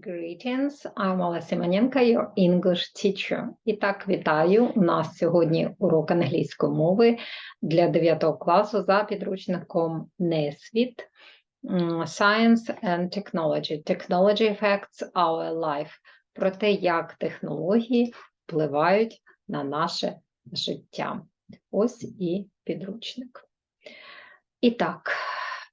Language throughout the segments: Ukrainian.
Greetings, I'm Ola Симоненко, your English teacher. І так, вітаю. У нас сьогодні урок англійської мови для 9 класу за підручником Несвіт Science and Technology. Technology affects our life. Про те, як технології впливають на наше життя. Ось і підручник. І так,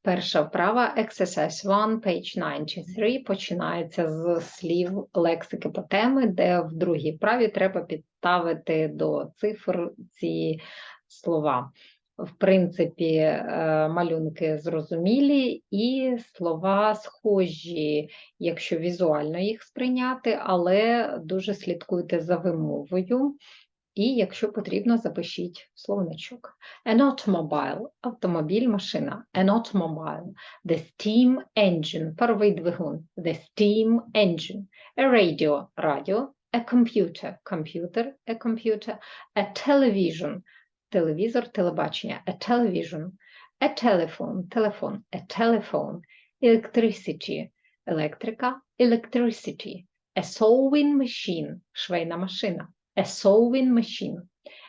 Перша вправа Exercise 1, page 93, починається з слів лексики по темі, де в другій вправі треба підставити до цифр ці слова. В принципі, е, малюнки зрозумілі, і слова схожі, якщо візуально їх сприйняти, але дуже слідкуйте за вимовою. І якщо потрібно, запишіть словничок. An automobile – автомобіль, машина. An automobile. The steam engine – паровий двигун. The steam engine. A radio – радіо. A computer – комп'ютер. A computer. A television – телевізор, телебачення. A television. A telephone – телефон. A telephone. Electricity – електрика. Electricity. A sewing machine – швейна машина. A sewing machine.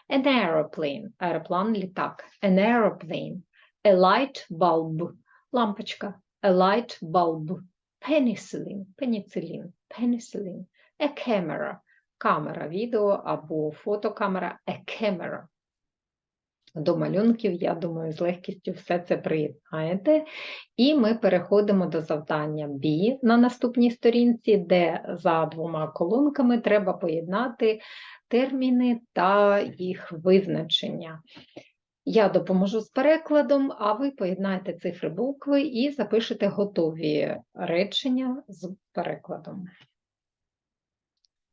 An aeroplane. Аероплан, літак. An aeroplane. A light bulb. Лампочка. A light bulb. Penicillin. Пеніцилін. Penicillin. A camera. Камера відео або фотокамера. A camera. До малюнків, я думаю, з легкістю все це приєднаєте. І ми переходимо до завдання B на наступній сторінці, де за двома колонками треба поєднати терміни та їх визначення. Я допоможу з перекладом, а ви поєднаєте цифри букви і запишете готові речення з перекладом.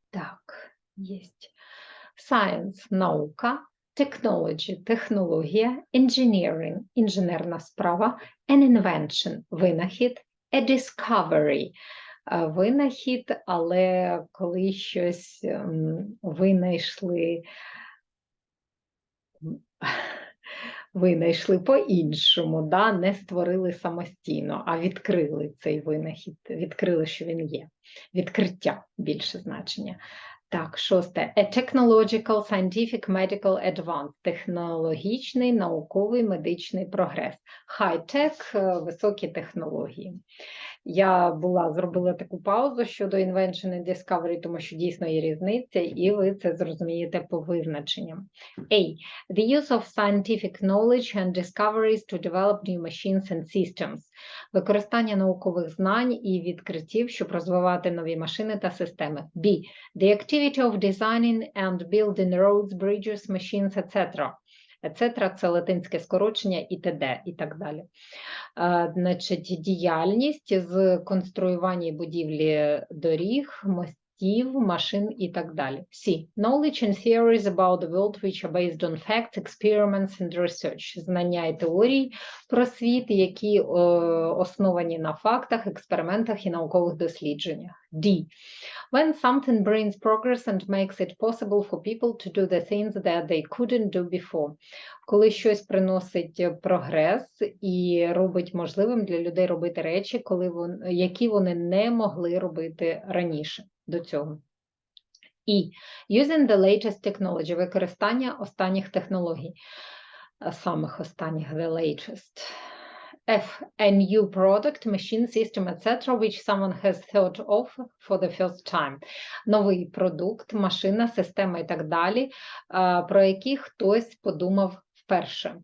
Так, є. Science – наука, technology – технологія, engineering – інженерна справа, an invention – винахід, a discovery е, винахід, але коли щось винайшли, винайшли по-іншому, да? не створили самостійно, а відкрили цей винахід, відкрили, що він є. Відкриття більше значення. Так, шосте. A technological, scientific, medical advance. Технологічний, науковий, медичний прогрес. High-tech – високі технології. Я була зробила таку паузу щодо invention and discovery, тому що дійсно є різниця, і ви це зрозумієте по визначенням. A. The use of scientific knowledge and discoveries to develop new machines and systems. Використання наукових знань і відкриттів, щоб розвивати нові машини та системи. B. The activity of designing and building roads, bridges, machines, etc. Etc. – це латинське скорочення і т.д. і так далі. Значить, діяльність з конструювання і будівлі доріг, мостів, машин і так далі. C. Knowledge and theories about the world which are based on facts, experiments and research. Знання і теорій про світ, які е, основані на фактах, експериментах і наукових дослідженнях. D. When something brings progress and makes it possible for people to do the things that they couldn't do before. Коли щось приносить е, прогрес і робить можливим для людей робити речі, коли вон, які вони не могли робити раніше до цього. І using the latest technology, використання останніх технологій, самих останніх, the latest. A new product, machine, system, etc., which someone has thought of for the first time. Новий продукт, машина, система і так далі, про які хтось подумав вперше.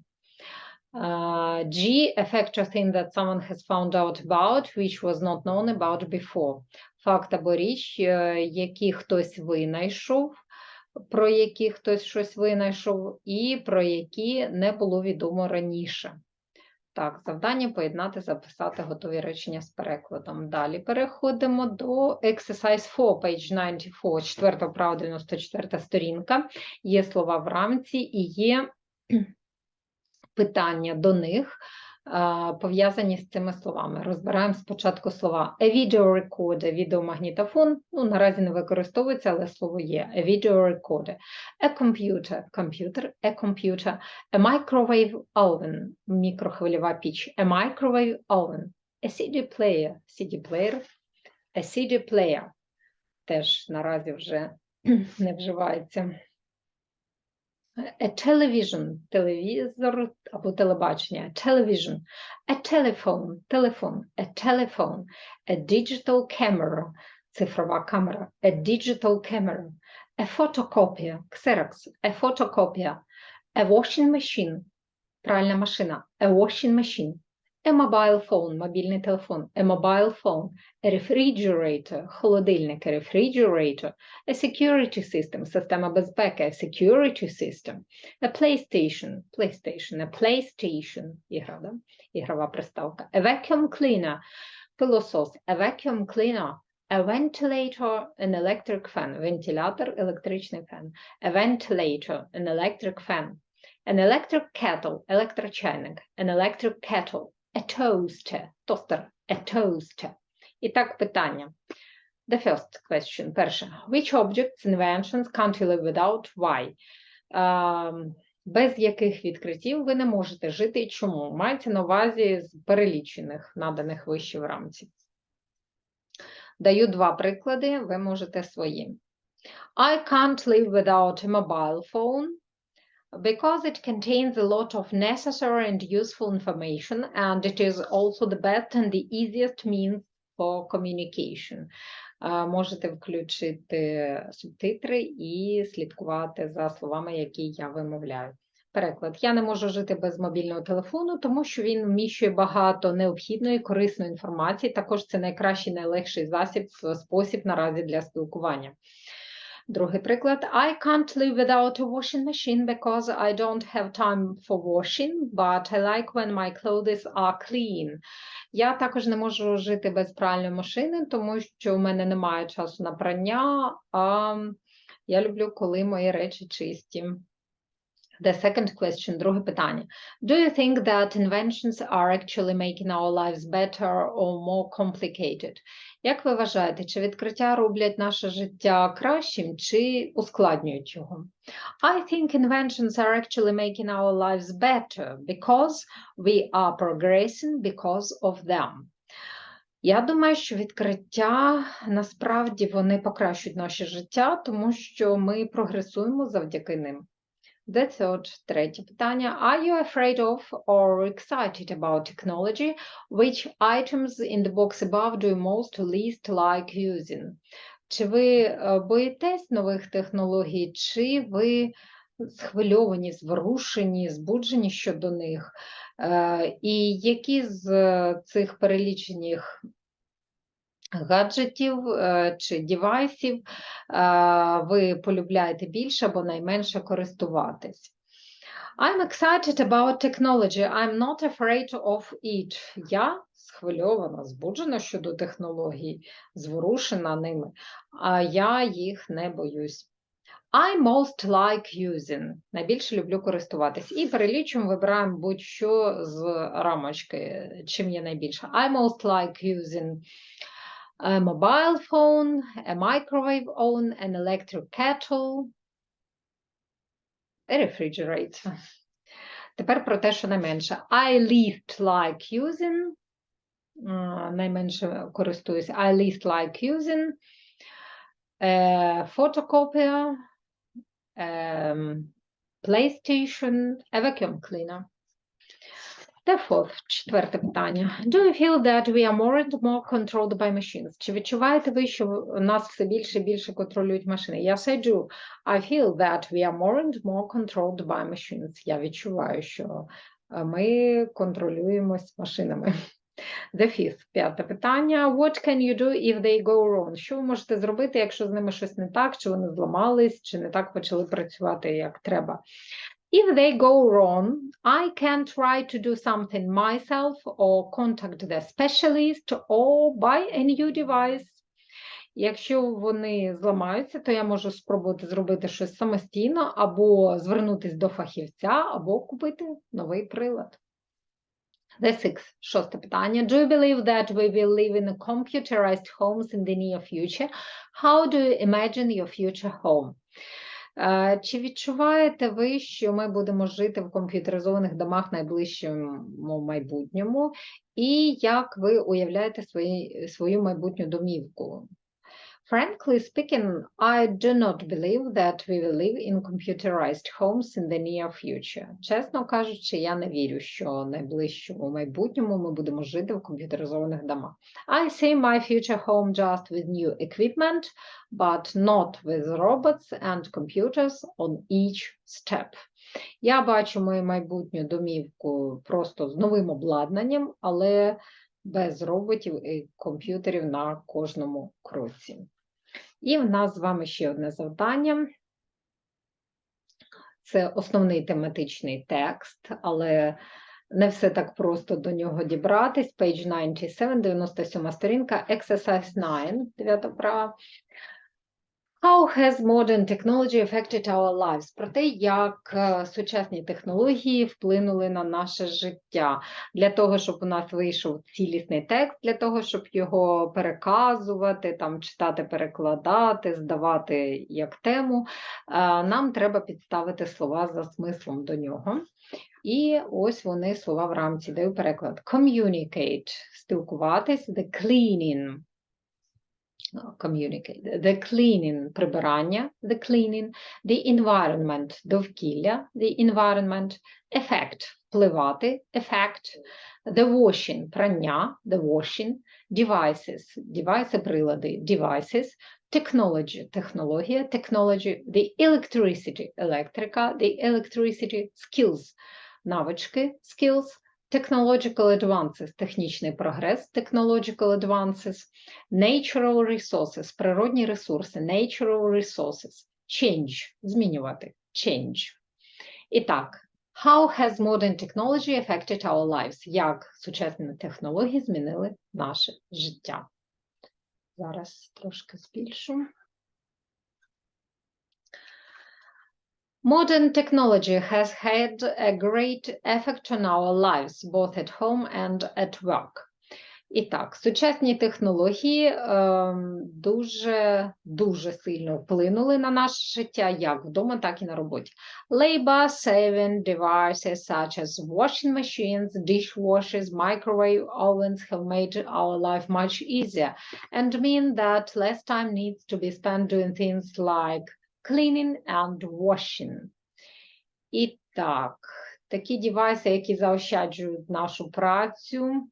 А, G. A factor thing that someone has found out about, which was not known about before. Факт або річ, е, які хтось винайшов, про які хтось щось винайшов, і про які не було відомо раніше. Так, завдання поєднати, записати готові речення з перекладом. Далі переходимо до exercise 4, page 94, четверта вправа, 94 сторінка. Є слова в рамці і є питання до них, пов'язані з цими словами. Розбираємо спочатку слова. A video recorder, відеомагнітофон, ну, наразі не використовується, але слово є. A video recorder. A computer, комп'ютер, a computer. A microwave oven, мікрохвильова піч. A microwave oven. A CD player, CD player. A CD player теж наразі вже не вживається. A television – телевізор або телебачення. Television. A telephone – телефон. A telephone. A digital camera – цифрова камера. A digital camera. A photocopy – Xerox. A photocopy. A washing machine – пральна машина. A washing machine. A mobile phone – мобільний телефон. A mobile phone. A refrigerator – холодильник. A refrigerator. A security system – система безпеки. A security system. A PlayStation – PlayStation. A PlayStation – ігра, да? ігрова приставка. A vacuum cleaner – пилосос. A vacuum cleaner. A ventilator – an electric fan. Вентилятор – електричний фен. A ventilator – an electric fan. An electric kettle – електрочайник. An electric kettle. A toaster – тостер. A toaster. І так, питання. The first question. Перше. Which objects, inventions can't you live without? Why? Ем, без яких відкриттів ви не можете жити і чому? Мається на увазі з перелічених, наданих вище в рамці. Даю два приклади, ви можете свої. I can't live without a mobile phone because it contains a lot of necessary and useful information and it is also the best and the easiest means for communication. Е, Можете включити субтитри і слідкувати за словами, які я вимовляю. Переклад. Я не можу жити без мобільного телефону, тому що він вміщує багато необхідної, корисної інформації. Також це найкращий, найлегший засіб, спосіб наразі для спілкування. Другий приклад. I can't live without a washing machine because I don't have time for washing, but I like when my clothes are clean. Я також не можу жити без пральної машини, тому що у мене немає часу на прання, а я люблю, коли мої речі чисті. The second question, друге питання. Do you think that inventions are actually making our lives better or more complicated? Як ви вважаєте, чи відкриття роблять наше життя кращим, чи ускладнюють його? I think inventions are actually making our lives better because we are progressing because of them. Я думаю, що відкриття насправді вони покращують наше життя, тому що ми прогресуємо завдяки ним. The third, третє питання. Are you afraid of or excited about technology? Which items in the box above do you most least like using? Чи ви е, боїтесь нових технологій, чи ви схвильовані, зворушені, збуджені щодо них? Е, І які з е, цих перелічених гаджетів е, чи девайсів е, ви полюбляєте більше або найменше користуватись. I'm excited about technology. I'm not afraid of it. Я схвильована, збуджена щодо технологій, зворушена ними, а я їх не боюсь. I most like using. Найбільше люблю користуватись. І перелічуємо, вибираємо будь-що з рамочки, чим є найбільше. I most like using a mobile phone, a microwave oven, an electric kettle, a refrigerator. Тепер про те, що найменше. I least like using. а, Найменше користуюсь. I least like using. A photocopier, um, PlayStation, a vacuum cleaner. The fourth, четверте питання. Do you feel that we are more and more controlled by machines? Чи відчуваєте ви, що нас все більше і більше контролюють машини? Yes, I do. I feel that we are more and more controlled by machines. Я відчуваю, що е, ми контролюємось машинами. The fifth, п'яте питання. What can you do if they go wrong? Що ви можете зробити, якщо з ними щось не так, чи вони зламались, чи не так почали працювати, як треба? If they go wrong, I can try to do something myself or contact the specialist or buy a new device. Якщо вони зламаються, то я можу спробувати зробити щось самостійно, або звернутися до фахівця, або купити новий прилад. The sixth, шосте питання. Do you believe that we will live in computerized homes in the near future? How do you imagine your future home? Чи відчуваєте ви, що ми будемо жити в комп'ютеризованих домах найближчому майбутньому? І як ви уявляєте свої, свою майбутню домівку? Frankly speaking, I do not believe that we will live in computerized homes in the near future. Чесно кажучи, я не вірю, що найближчому майбутньому ми будемо жити в комп'ютеризованих домах. I see my future home just with new equipment, but not with robots and computers on each step. Я бачу мою майбутню домівку просто з новим обладнанням, але без роботів і комп'ютерів на кожному кроці. І в нас з вами ще одне завдання. Це основний тематичний текст, але не все так просто до нього дібратись. Page 97, 97 сторінка, Exercise 9, 9 права. How has modern technology affected our lives? Про те, як е, сучасні технології вплинули на наше життя. Для того, щоб у нас вийшов цілісний текст, для того, щоб його переказувати, там, читати, перекладати, здавати як тему, е, нам треба підставити слова за смислом до нього. І ось вони слова в рамці даю переклад. Communicate – спілкуватись, the cleaning – communicate. The cleaning – прибирання, the cleaning, the environment – довкілля, the environment, effect – впливати, effect, the washing – прання, the washing, devices – девайси, прилади, devices, technology – технологія, technology, the electricity – електрика, the electricity, skills – навички, skills, technological advances – технічний прогрес, technological advances, natural resources – природні ресурси, natural resources, change – змінювати, change. І так, how has modern technology affected our lives? Як сучасні технології змінили наше життя? Зараз трошки збільшу. Modern technology has had a great effect on our lives, both at home and at work. І так, сучасні технології е, дуже дуже сильно вплинули на наше життя як вдома, так і на роботі. Labor saving devices such as washing machines, dishwashers, microwave ovens have made our life much easier and mean that less time needs to be spent doing things like cleaning and washing. І так, такі девайси, які заощаджують нашу працю,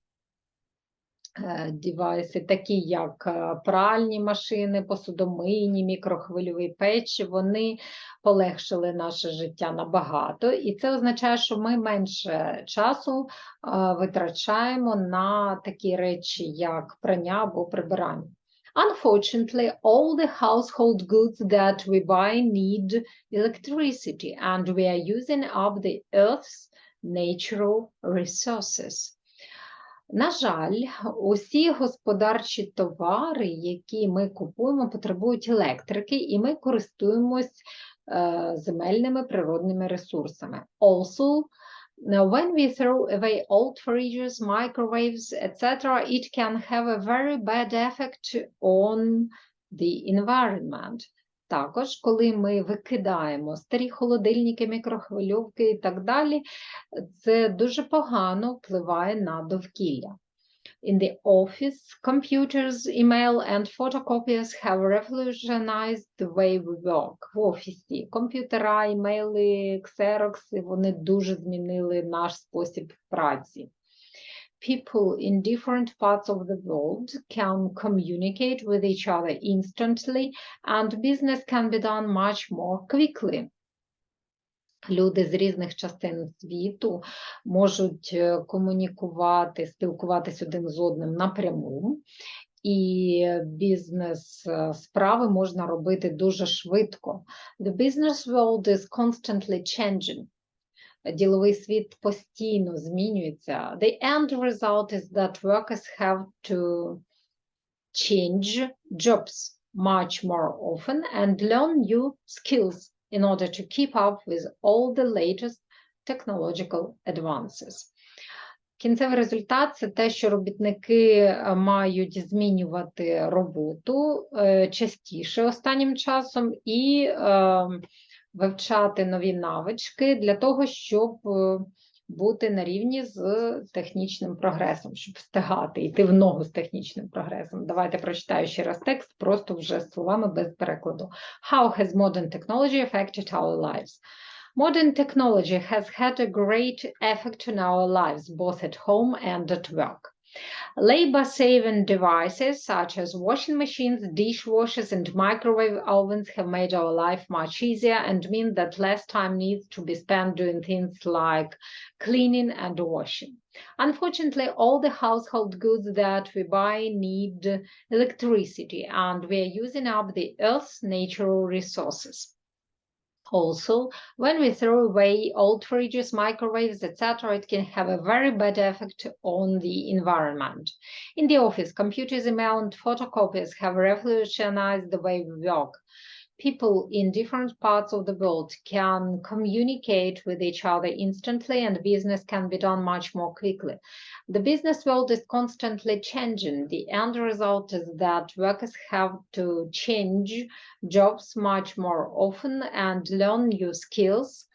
е, девайси, такі як е, пральні машини, посудомийні, мікрохвильові печі, вони полегшили наше життя набагато, і це означає, що ми менше часу е, витрачаємо на такі речі, як прання або прибирання. Unfortunately, all the household goods that we buy need electricity, and we are using up the Earth's natural resources. На жаль, усі господарчі товари, які ми купуємо, потребують електрики, і ми користуємось е, земельними природними ресурсами. Also, Now, when we throw away old fridges, microwaves, etc., it can have a very bad effect on the environment. Також, коли ми викидаємо старі холодильники, мікрохвильовки і так далі, це дуже погано впливає на довкілля. In the office, computers, email and photocopiers have revolutionized the way we work. В офісі комп'ютера, імейли, ксерокси, вони дуже змінили наш спосіб праці. People in different parts of the world can communicate with each other instantly and business can be done much more quickly. Люди з різних частин світу можуть е, комунікувати, спілкуватись один з одним напряму, і бізнес е, справи можна робити дуже швидко. The business world is constantly changing. Діловий світ постійно змінюється. The end result is that workers have to change jobs much more often and learn new skills in order to keep up with all the latest technological advances. Кінцевий результат це те, що робітники мають змінювати роботу частіше останнім часом і вивчати нові навички для того, щоб е, бути на рівні з технічним прогресом, щоб встигати, йти в ногу з технічним прогресом. Давайте прочитаю ще раз текст, просто вже словами без перекладу. How has modern technology affected our lives? Modern technology has had a great effect on our lives, both at home and at work. Labor-saving devices such as washing machines, dishwashers, and microwave ovens have made our life much easier and mean that less time needs to be spent doing things like cleaning and washing. Unfortunately, all the household goods that we buy need electricity, and we are using up the Earth's natural resources. Also, when we throw away old fridges, microwaves, etc., it can have a very bad effect on the environment. In the office, computers, email, and photocopiers have revolutionized the way we work People in different parts of the world can communicate with each other instantly, and business can be done much more quickly. The business world is constantly changing. The end result is that workers have to change jobs much more often and learn new skills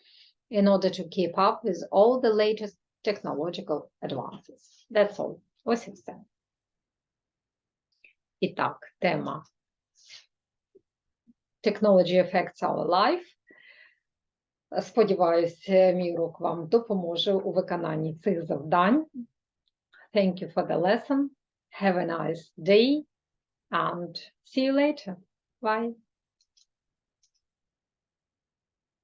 in order to keep up with all the latest technological advances. That's all. Ось і все. І так, тема Technology affects our life. Сподіваюся, мій урок вам допоможе у виконанні цих завдань. Thank you for the lesson. Have a nice day and see you later. Bye.